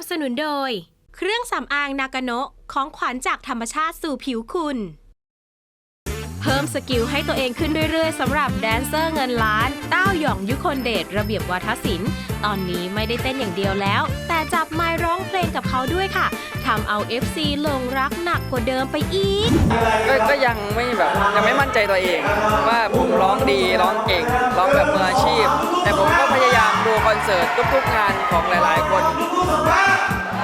นับสนุนโดย เครื่องสำอางนากาโนะของขวัญจากธรรมชาติสู่ผิวคุณ เพิ่มสกิลให้ตัวเองขึ้นเรื่อยๆสำหรับแดนเซอร์เงินล้านเต้าหย่องยุคนเดชระเบียบวาทศิลป์ ตอนนี้ไม่ได้เต้นอย่างเดียวแล้ว แต่จับไม้ร้องเพลงกับเขาด้วยค่ะทำเอา FC หลงรักหนักกว่าเดิมไปอีกก็ก็ยังไแบบยังไม่มั่นใจตัวเอง ว่าผมร้องดีร้องเก่ง ร้องแบบมืออาชีพ แต่ผมก็พยายามดูคอนเสิร์ตทุกๆงานของหลาย ๆ คน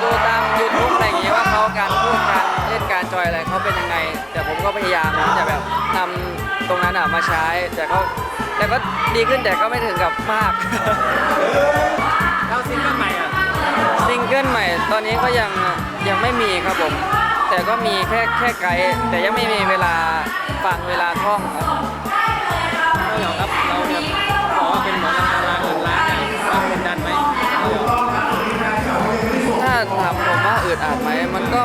ดูตาม YouTube อะไรอย่างเงี้ยว่าเขาการพูดการเล่นการจอยอะไรเขาเป็นยังไง แต่ผมก็พยายามที่จะแบบนำตรงนั้นอะมาใช้ แต่ก็แต่ก็ดีขึ้นแต่ก็ไม่ถึงกับมากแล้วซิงเกิลใหม่อะซิงเกิลใหม่ตอนนี้ก็ยังยังไม่มีครับผม แต่ก็มีแค่แค่ไกด์แต่ยังไม่มีเวลาฟังเวลาท่องครับเรายอมรับเราเนี่ยบอกว่าเป็นหมอลำดาราเงินล้านเนี่ยเรากดดันไหมถ้าถามผมว่าอึดอัดไหมมันก็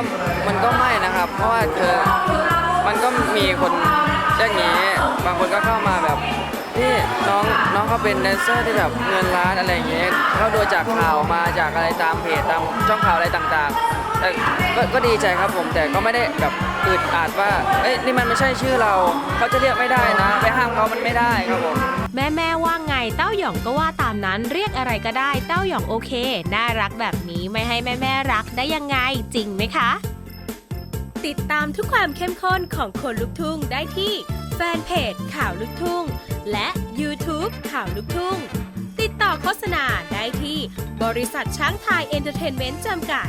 มันก็ไม่นะครับ เพราะว่าคือมันก็มีคนอย่างนี้บางคนก็เข้ามาแบบที่น้องน้องเขาเป็นแดนเซอร์ที่แบบเงินล้านอะไรอย่างเงี้ยเขาดูจากข่าวมาจากอะไรตามเพจตามช่องข่าวอะไรต่างๆ แต่ก็ก็ดีใจครับผมแต่ก็ไม่ได้แบบอึดอัดว่าเอ้ยนี่มันไม่ใช่ชื่อเราเขาจะเรียกไม่ได้นะ ไปห้ามเขามันไม่ได้ครับผมแม่แม่ว่าไงเต้าหย่องก็ว่าตามนั้นเรียกอะไรก็ได้เต้าหย่องโอเค น่ารักแบบนี้ไม่ให้แม่แม่รักได้ยังไงจริงไหมคะ ติดตามทุกความเข้มข้นของคนลุกทุ่งได้ที่แฟนเพจข่าวลุกทุ่ง และ YouTube ข่าวลุกทุ่ง ติดต่อโฆษณาได้ที่บริษัทช้างไทยเอนเตอร์เทนเมนต์จำกัด